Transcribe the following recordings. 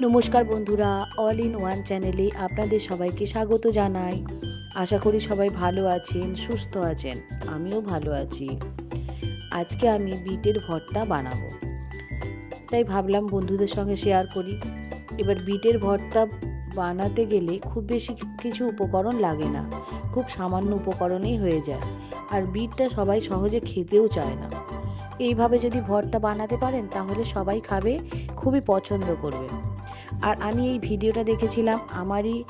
নমস্কার বন্ধুরা all in one চ্যানেলে আপনাদের সবাইকে স্বাগত জানাই। আশা করি সবাই ভালো আছেন, সুস্থ আছেন, আমিও ভালো আছি। আজকে আমি বিটের ভর্তা বানাবো। তাই ভাবলাম বন্ধুদের সঙ্গে শেয়ার করি। এবার বিটের ভর্তা বানাতে গেলে খুব বেশি কিছু উপকরণ লাগে না। খুব সামান্য উপকরণেই হয়ে যায়। আর বিটটা সবাই সহজে খেতেও চায় না। এইভাবে যদি ভর্তা বানাতে পারেন, তাহলে সবাই খাবে, খুবই পছন্দ করবে। আর আমি এই ভিডিওটা দেখেছিলাম, আমারই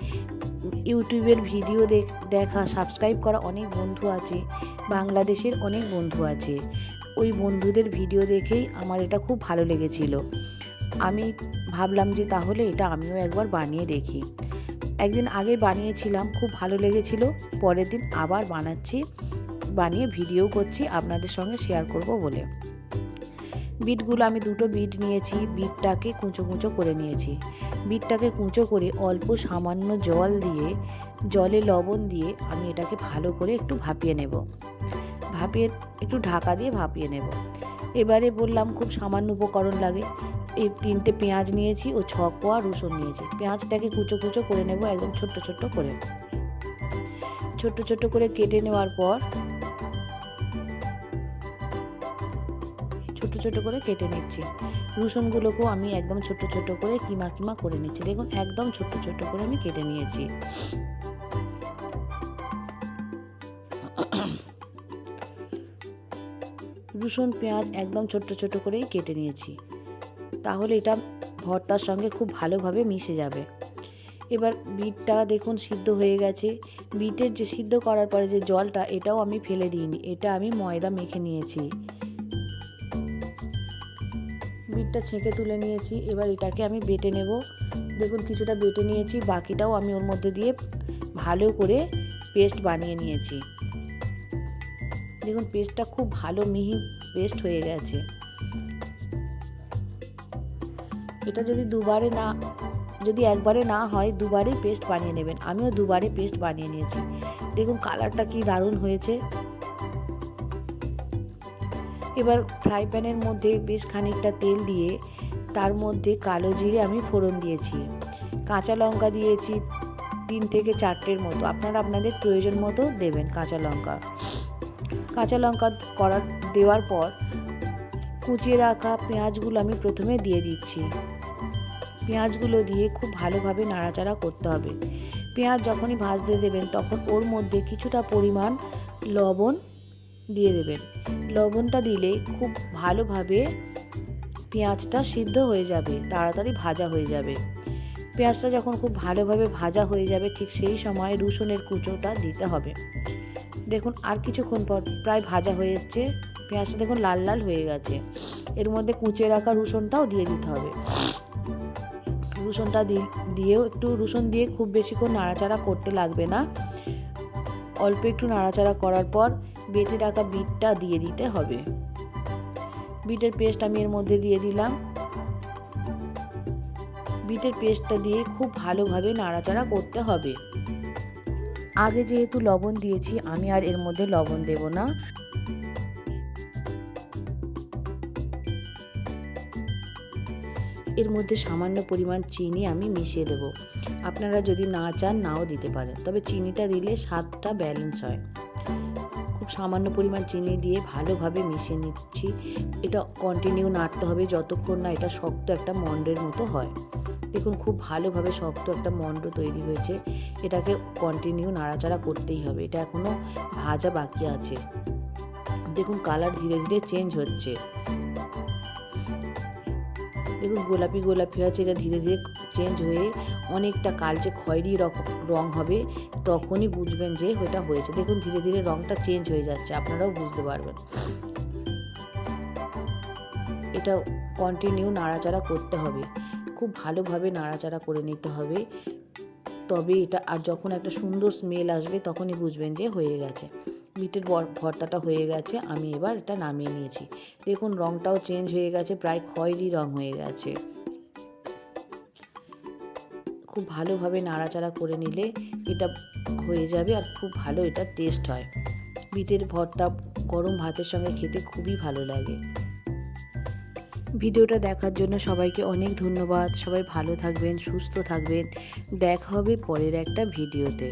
ইউটিউবের ভিডিও দেখা সাবস্ক্রাইব করা অনেক বন্ধু আছে, বাংলাদেশের অনেক বন্ধু আছে। ওই বন্ধুদের ভিডিও দেখেই আমার এটা খুব ভালো লেগেছিল। আমি ভাবলাম যে তাহলে এটা আমিও একবার বানিয়ে দেখি। একদিন আগে বানিয়েছিলাম, খুব ভালো লেগেছিল, পরের দিন আবার বানাচ্ছি, বানিয়ে ভিডিও করছি, আপনাদের সঙ্গে শেয়ার করব বলে। বিটগুলো আমি দুটো বিট নিয়েছি, বিটটাকে কুঁচো কুঁচো করে নিয়েছি। বিটটাকে কুঁচো করে অল্প সামান্য জল দিয়ে, জলে লবণ দিয়ে আমি এটাকে ভালো করে একটু ভাপিয়ে নেব। ভাপিয়ে, একটু ঢাকা দিয়ে ভাপিয়ে নেব। এবারে বললাম খুব সামান্য উপকরণ লাগে। এই তিনটে পেঁয়াজ নিয়েছি ও ছ কোয়া রসুন নিয়েছি। পেঁয়াজটাকে কুচো কুচো করে নেব একদম ছোট্ট ছোট্ট করে। ছোট্ট ছোট্ট করে কেটে নেওয়ার পর ছোট ছোট করে কেটে নিচ্ছি। রসুনগুলোকেও আমি একদম ছোট ছোট করে কিমা কিমা করে নিচ্ছি। দেখুন, একদম ছোট ছোট করে আমি কেটে নিয়েছি। রসুন, পেঁয়াজ একদম ছোট ছোট করেই কেটে নিয়েছি। তাহলে এটা ভর্তার সঙ্গে খুব ভালোভাবে মিশে যাবে। এবার বিটটা দেখুন, সিদ্ধ হয়ে গেছে। বিটের যে সিদ্ধ করার পরে যে জলটা, এটাও আমি ফেলে দিইনি। এটা আমি ময়দা মেখে নিয়েছি। বিটটা ছেঁকে তুলে নিয়েছি, এবার এটাকে আমি বেটে নেব। দেখুন কিছুটা বেটে নিয়েছি, বাকিটাও আমি ওর মধ্যে দিয়ে ভালো করে পেস্ট বানিয়ে নিয়েছি। দেখুন পেস্টটা খুব ভালো মিহি পেস্ট হয়ে গেছে। এটা যদি দুবারে না, যদি একবারে না হয়, দুবারেই পেস্ট বানিয়ে নেবেন। আমিও দুবারে পেস্ট বানিয়ে নিয়েছি। দেখুন কালারটা কি দারুণ হয়েছে। এবার ফ্রাই প্যানের মধ্যে বেশ খানিকটা তেল দিয়ে তার মধ্যে কালো জিরে আমি ফোড়ন দিয়েছি। কাঁচা লঙ্কা দিয়েছি তিন থেকে চারটের মতো। আপনারা আপনাদের প্রয়োজন মতো দেবেন কাঁচা লঙ্কা। কাঁচা লঙ্কা করার দেওয়ার পর কুচিয়ে রাখা পেঁয়াজগুলো আমি প্রথমে দিয়ে দিচ্ছি। পেঁয়াজগুলো দিয়ে খুব ভালোভাবে নাড়াচাড়া করতে হবে। পেঁয়াজ যখনই ভাজতে দেবেন তখন ওর মধ্যে কিছুটা পরিমাণ লবণ দিয়ে দেবেন। লবণটা দিলে খুব ভালোভাবে পেঁয়াজটা সিদ্ধ হয়ে যাবে, তাড়াতাড়ি ভাজা হয়ে যাবে। পেঁয়াজটা যখন খুব ভালোভাবে ভাজা হয়ে যাবে, ঠিক সেই সময় রসুনের কুচোটা দিতে হবে। দেখুন আর কিছুক্ষণ পর প্রায় ভাজা হয়ে এসছে, পেঁয়াজটা দেখুন লাল লাল হয়ে গেছে। এর মধ্যে কুচে রাখা রসুনটাও দিয়ে দিতে হবে। রসুনটা দিয়েও একটু রসুন দিয়ে খুব বেশিক্ষণ নাড়াচাড়া করতে লাগবে না। অল্প একটু নাড়াচাড়া করার পর বেটে রাখা বিটটা দিয়ে দিতে হবে। বিটের পেস্ট আমি এর মধ্যে দিয়ে দিলাম। বিটের পেস্টটা দিয়ে খুব ভালোভাবে নাড়াচাড়া করতে হবে। আগে যেহেতু লবণ দিয়েছি, আমি আর এর মধ্যে লবণ দেব না। এর মধ্যে সামান্য পরিমাণ চিনি আমি মিশিয়ে দেব। আপনারা যদি না চান, নাও দিতে পারেন। তবে চিনিটা দিলে স্বাদটা ব্যালেন্স হয়। খুব সামান্য পরিমাণ চিনি দিয়ে ভালোভাবে মিশিয়ে নিচ্ছি। এটা কন্টিনিউ নাড়তে হবে যতক্ষণ না এটা শক্ত একটা মন্ডের মতো হয়। দেখুন, খুব ভালোভাবে শক্ত একটা মন্ড তৈরি হয়েছে। এটাকে কন্টিনিউ নাড়াচাড়া করতেই হবে। এটা এখনও ভাজা বাকি আছে। দেখুন কালার ধীরে ধীরে চেঞ্জ হচ্ছে। দেখুন গোলাপি গোলাপি হচ্ছে এটা ধীরে ধীরে চেঞ্জ হয়ে অনেকটা কালচে খয়েরি রং হবে, তখনই বুঝবেন যে ওটা হয়েছে। দেখুন ধীরে ধীরে রংটা চেঞ্জ হয়ে যাচ্ছে, আপনারাও বুঝতে পারবেন। এটা কন্টিনিউ নাড়াচাড়া করতে হবে। খুব ভালোভাবে নাড়াচাড়া করে নিতে হবে। তবে এটা, আর যখন একটা সুন্দর স্মেল আসবে, তখনই বুঝবেন যে হয়ে গেছে। বিটের ভর্তাটা হয়ে গেছে, আমি এবার এটা নামিয়ে নিয়েছি। দেখুন রঙটাও চেঞ্জ হয়ে গেছে, প্রায় খয়েরি রং হয়ে গেছে। খুব ভালোভাবে নাড়াচাড়া করে নিলে এটা হয়ে যাবে আর খুব ভালো এটা টেস্ট হয়। বিটের ভর্তা গরম ভাতের সঙ্গে খেতে খুবই ভালো লাগে। ভিডিওটা দেখার জন্য সবাইকে অনেক ধন্যবাদ। সবাই ভালো থাকবেন, সুস্থ থাকবেন। দেখা হবে পরের একটা ভিডিওতে।